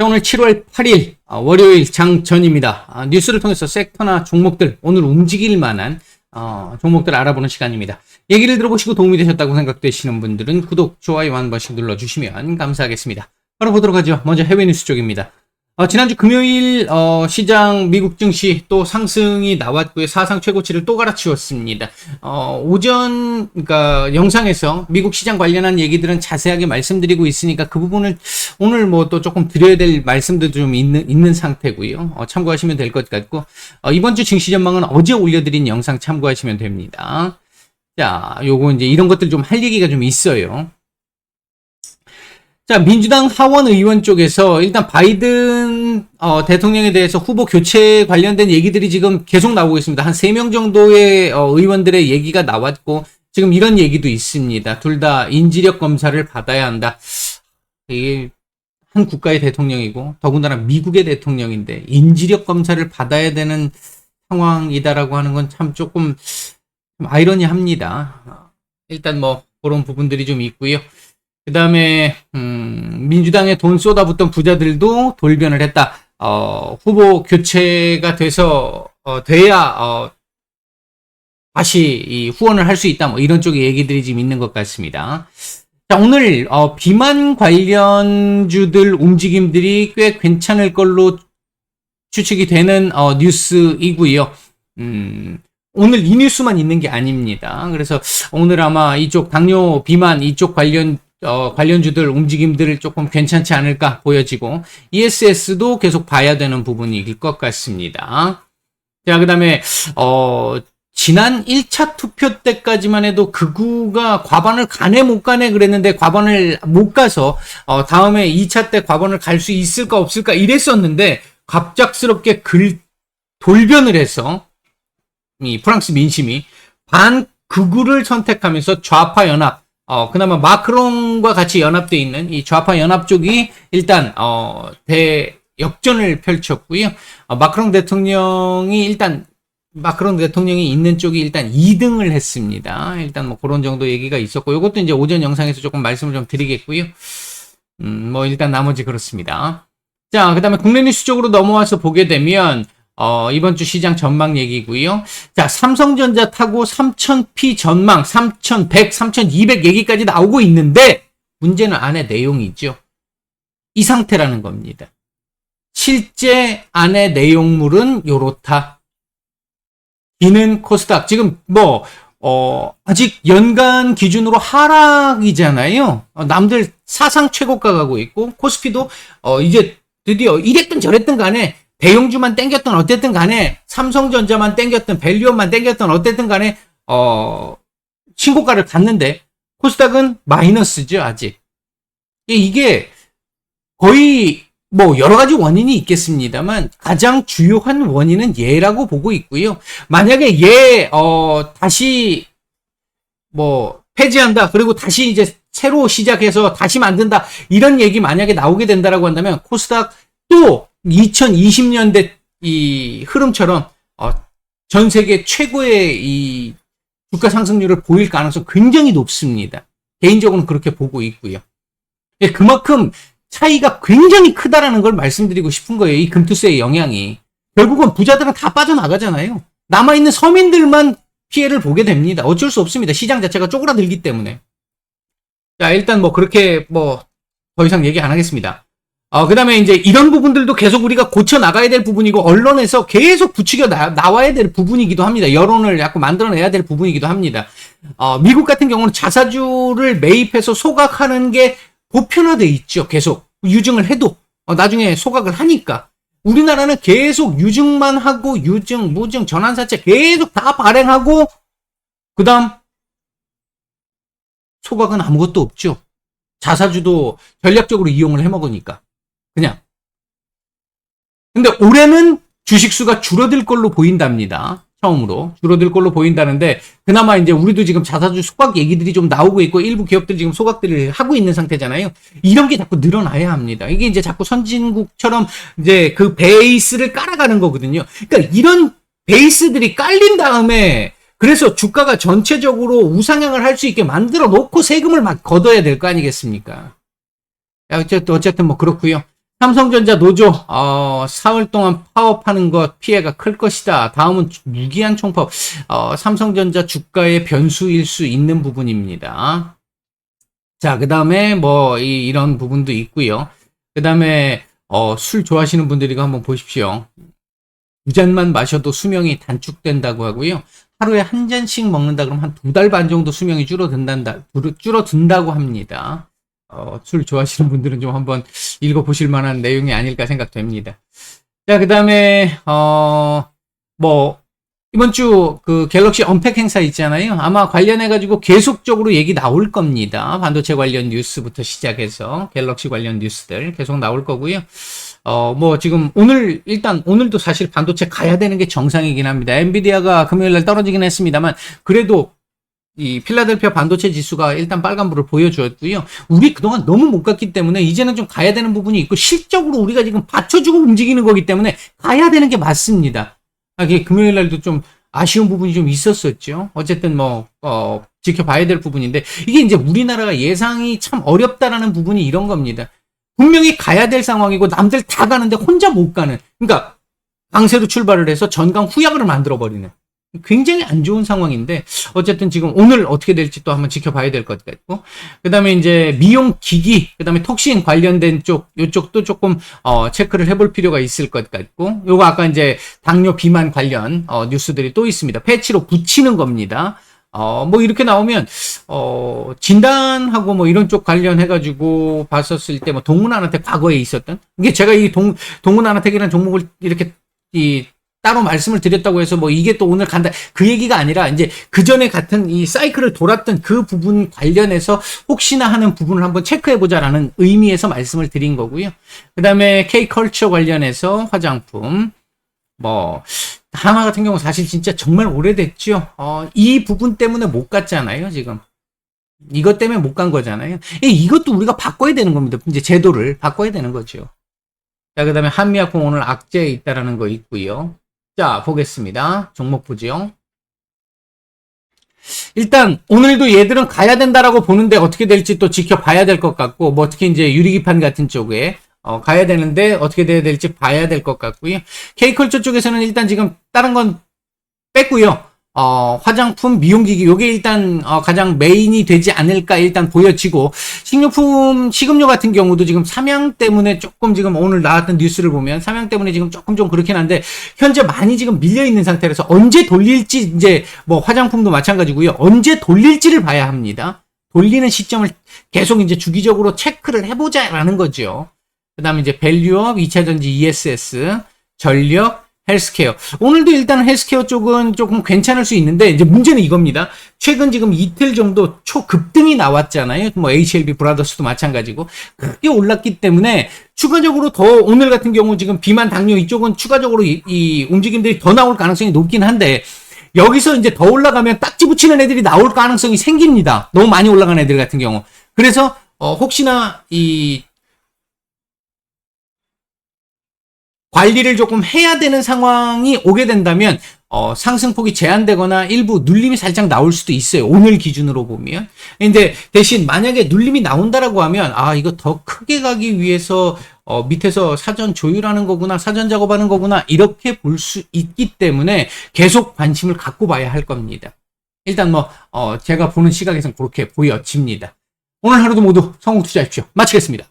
자, 오늘 7월 8일 아, 월요일 장전입니다. 아, 뉴스를 통해서 섹터나 종목들 오늘 움직일 만한 어, 종목들 알아보는 시간입니다. 얘기를 들어보시고 도움이 되셨다고 생각되시는 분들은 구독, 좋아요 한 번씩 눌러주시면 감사하겠습니다. 바로 보도록 하죠. 먼저 해외 뉴스 쪽입니다. 어, 지난주 금요일 어, 시장 미국 증시 또 상승이 나왔고요. 사상 최고치를 또 갈아치웠습니다. 어, 오전 그러니까 영상에서 미국 시장 관련한 얘기들은 자세하게 말씀드리고 있으니까 그 부분을 오늘 뭐 또 조금 드려야 될 말씀도 좀 있는 있는 상태고요. 어, 참고하시면 될 것 같고 어, 이번 주 증시 전망은 어제 올려드린 영상 참고하시면 됩니다. 자, 요거 이제 이런 것들 좀 할 얘기가 좀 있어요. 자, 민주당 하원 의원 쪽에서 일단 바이든 어, 대통령에 대해서 후보 교체 관련된 얘기들이 지금 계속 나오고 있습니다. 한 3명 정도의 어, 의원들의 얘기가 나왔고 지금 이런 얘기도 있습니다. 둘 다 인지력 검사를 받아야 한다. 이게 한 국가의 대통령이고 더군다나 미국의 대통령인데 인지력 검사를 받아야 되는 상황이다라고 하는 건 참 조금 좀 아이러니합니다. 일단 뭐 그런 부분들이 좀 있고요. 그 다음에 음, 민주당에 돈 쏟아붓던 부자들도 돌변을 했다. 어, 후보 교체가 돼서 어, 돼야 어, 다시 이 후원을 할 수 있다. 뭐 이런 쪽의 얘기들이 지금 있는 것 같습니다. 자, 오늘 어, 비만 관련주들 움직임들이 꽤 괜찮을 걸로 추측이 되는 어, 뉴스이고요. 음, 오늘 이 뉴스만 있는 게 아닙니다. 그래서 오늘 아마 이쪽 당뇨 비만 이쪽 관련 어, 관련주들 움직임들을 조금 괜찮지 않을까 보여지고 ESS도 계속 봐야 되는 부분일 것 같습니다. 자, 그 다음에 어 지난 1차 투표 때까지만 해도 극우가 과반을 가네 못 가네 그랬는데 과반을 못 가서 어 다음에 2차 때 과반을 갈 수 있을까 없을까 이랬었는데 갑작스럽게 글 돌변을 해서 이 프랑스 민심이 반 극우를 선택하면서 좌파 연합 어, 그나마 마크롱과 같이 연합돼 있는 이 좌파 연합 쪽이 일단, 어, 대 역전을 펼쳤고요. 어, 마크롱 대통령이 일단, 마크롱 대통령이 있는 쪽이 일단 2등을 했습니다. 일단 뭐 그런 정도 얘기가 있었고, 이것도 이제 오전 영상에서 조금 말씀을 좀 드리겠고요. 음, 뭐 일단 나머지 그렇습니다. 자, 그 다음에 국내 뉴스 쪽으로 넘어와서 보게 되면, 어, 이번 주 시장 전망 얘기고요. 자, 삼성전자 타고 3000P 전망, 3100, 3200 얘기까지 나오고 있는데 문제는 안에 내용이죠. 이 상태라는 겁니다. 실제 안에 내용물은 요렇다. 기는 코스닥. 지금 뭐, 어, 아직 연간 기준으로 하락이잖아요. 어, 남들 사상 최고가 가고 있고, 코스피도, 어, 이제 드디어 이랬든 저랬든 간에 대형주만 땡겼던 어쨌든 간에 삼성전자만 땡겼던 밸류업만 땡겼던 어쨌든 간에 어 신고가를 갔는데 코스닥은 마이너스죠 아직. 이게 거의 뭐 여러 가지 원인이 있겠습니다만 가장 주요한 원인은 얘라고 보고 있고요. 만약에 얘어 다시 뭐 폐지한다 그리고 다시 이제 새로 시작해서 다시 만든다 이런 얘기 만약에 나오게 된다라고 한다면 코스닥 또 2020년대 이 흐름처럼 어, 전 세계 최고의 이 주가 상승률을 보일 가능성 굉장히 높습니다. 개인적으로는 그렇게 보고 있고요. 예, 그만큼 차이가 굉장히 크다라는 걸 말씀드리고 싶은 거예요. 이 금투세의 영향이. 결국은 부자들은 다 빠져나가잖아요. 남아있는 서민들만 피해를 보게 됩니다. 어쩔 수 없습니다. 시장 자체가 쪼그라들기 때문에. 자, 일단 뭐 그렇게 뭐 더 이상 얘기 안 하겠습니다. 어, 그 다음에 이제 이런 부분들도 계속 우리가 고쳐 나가야 될 부분이고, 언론에서 계속 부추겨 나, 나와야 될 부분이기도 합니다. 여론을 자꾸 만들어내야 될 부분이기도 합니다. 어, 미국 같은 경우는 자사주를 매입해서 소각하는 게 보편화돼 있죠. 계속. 유증을 해도. 어, 나중에 소각을 하니까. 우리나라는 계속 유증만 하고, 유증, 무증, 전환사채 계속 다 발행하고, 그 다음, 소각은 아무것도 없죠. 자사주도 전략적으로 이용을 해먹으니까. 그냥. 근데 올해는 주식수가 줄어들 걸로 보인답니다. 처음으로. 줄어들 걸로 보인다는데, 그나마 이제 우리도 지금 자사주 소각 얘기들이 좀 나오고 있고, 일부 기업들이 지금 소각들을 하고 있는 상태잖아요. 이런 게 자꾸 늘어나야 합니다. 이게 이제 자꾸 선진국처럼 이제 그 베이스를 깔아가는 거거든요. 그러니까 이런 베이스들이 깔린 다음에, 그래서 주가가 전체적으로 우상향을 할 수 있게 만들어 놓고 세금을 막 걷어야 될 거 아니겠습니까? 어쨌든, 어쨌든 뭐 그렇고요 삼성전자 노조, 어, 사흘 동안 파업하는 것 피해가 클 것이다. 다음은 무기한 총파업. 어, 삼성전자 주가의 변수일 수 있는 부분입니다. 자, 그 다음에 뭐, 이, 이런 부분도 있고요. 그 다음에, 어, 술 좋아하시는 분들이 한번 보십시오. 두 잔만 마셔도 수명이 단축된다고 하고요. 하루에 한 잔씩 먹는다 그러면 한 두 달 반 정도 수명이 줄어든다, 줄어든다고 합니다. 어, 술 좋아하시는 분들은 좀 한번 읽어보실 만한 내용이 아닐까 생각됩니다. 자, 그 다음에, 어, 뭐, 이번 주 그 갤럭시 언팩 행사 있잖아요. 아마 관련해가지고 계속적으로 얘기 나올 겁니다. 반도체 관련 뉴스부터 시작해서 갤럭시 관련 뉴스들 계속 나올 거고요. 어, 뭐 지금 오늘 일단 오늘도 사실 반도체 가야 되는 게 정상이긴 합니다. 엔비디아가 금요일 날 떨어지긴 했습니다만 그래도 이 필라델피아 반도체 지수가 일단 빨간불을 보여주었고요. 우리 그동안 너무 못 갔기 때문에 이제는 좀 가야 되는 부분이 있고 실적으로 우리가 지금 받쳐주고 움직이는 거기 때문에 가야 되는 게 맞습니다. 아, 이게 금요일 날도 좀 아쉬운 부분이 좀 있었었죠. 어쨌든 뭐, 어, 지켜봐야 될 부분인데 이게 이제 우리나라가 예상이 참 어렵다라는 부분이 이런 겁니다. 분명히 가야 될 상황이고 남들 다 가는데 혼자 못 가는. 그러니까 강세로 출발을 해서 전강 후약을 만들어 버리는. 굉장히 안 좋은 상황인데 어쨌든 지금 오늘 어떻게 될지 또 한번 지켜봐야 될 것 같고. 그다음에 이제 미용 기기 그다음에 톡신 관련된 쪽 요쪽도 조금 어 체크를 해볼 필요가 있을 것 같고. 요거 아까 이제 당뇨 비만 관련 어 뉴스들이 또 있습니다. 패치로 붙이는 겁니다. 어 뭐 이렇게 나오면 어 진단하고 뭐 이런 쪽 관련해 가지고 봤었을 때 뭐 동문아나텍 과거에 있었던? 이게 제가 이 동 동문아나텍이라는 종목을 이렇게 이 따로 말씀을 드렸다고 해서 뭐 이게 또 오늘 간다 그 얘기가 아니라 이제 그 전에 같은 이 사이클을 돌았던 그 부분 관련해서 혹시나 하는 부분을 한번 체크해 보자라는 의미에서 말씀을 드린 거고요. 그다음에 K 컬처 관련해서 화장품 뭐 하나 같은 경우 사실 진짜 정말 오래됐죠. 어, 이 부분 때문에 못 갔잖아요, 지금. 이것 때문에 못 간 거잖아요. 이- 이것도 우리가 바꿔야 되는 겁니다. 이제 제도를 바꿔야 되는 거죠. 자, 그 다음에 한미약품 오늘 악재에 있다라는 거 있고요. 자, 보겠습니다. 종목 보지요. 일단 오늘도 얘들은 가야 된다라고 보는데 어떻게 될지 또 지켜봐야 될 것 같고 뭐 특히 이제 유리기판 같은 쪽에 어, 가야 되는데 어떻게 돼야 될지 봐야 될 것 같고요. K컬처 쪽에서는 일단 지금 다른 건 뺐고요. 어, 화장품, 미용기기, 요게 일단, 어, 가장 메인이 되지 않을까 일단 보여지고, 식료품, 식음료 같은 경우도 지금 삼양 때문에 조금 지금 오늘 나왔던 뉴스를 보면 삼양 때문에 지금 조금 좀 그렇긴 한데, 현재 많이 지금 밀려있는 상태라서 언제 돌릴지, 이제 뭐 화장품도 마찬가지고요. 언제 돌릴지를 봐야 합니다. 돌리는 시점을 계속 이제 주기적으로 체크를 해보자라는 거죠. 그 다음에 이제 밸류업, 2차전지 ESS, 전력, 헬스케어. 오늘도 일단 헬스케어 쪽은 조금 괜찮을 수 있는데, 이제 문제는 이겁니다. 최근 지금 이틀 정도 초급등이 나왔잖아요. 뭐 HLB 브라더스도 마찬가지고. 크게 올랐기 때문에 추가적으로 더 오늘 같은 경우 지금 비만 당뇨 이쪽은 추가적으로 이, 이 움직임들이 더 나올 가능성이 높긴 한데, 여기서 이제 더 올라가면 딱지 붙이는 애들이 나올 가능성이 생깁니다. 너무 많이 올라간 애들 같은 경우. 그래서, 어, 혹시나 이 관리를 조금 해야 되는 상황이 오게 된다면 어, 상승폭이 제한되거나 일부 눌림이 살짝 나올 수도 있어요. 오늘 기준으로 보면. 근데 대신 만약에 눌림이 나온다라고 하면 아 이거 더 크게 가기 위해서 어, 밑에서 사전 조율하는 거구나, 사전 작업하는 거구나 이렇게 볼 수 있기 때문에 계속 관심을 갖고 봐야 할 겁니다. 일단 뭐 어, 제가 보는 시각에선 그렇게 보여집니다. 오늘 하루도 모두 성공 투자하십시오. 마치겠습니다.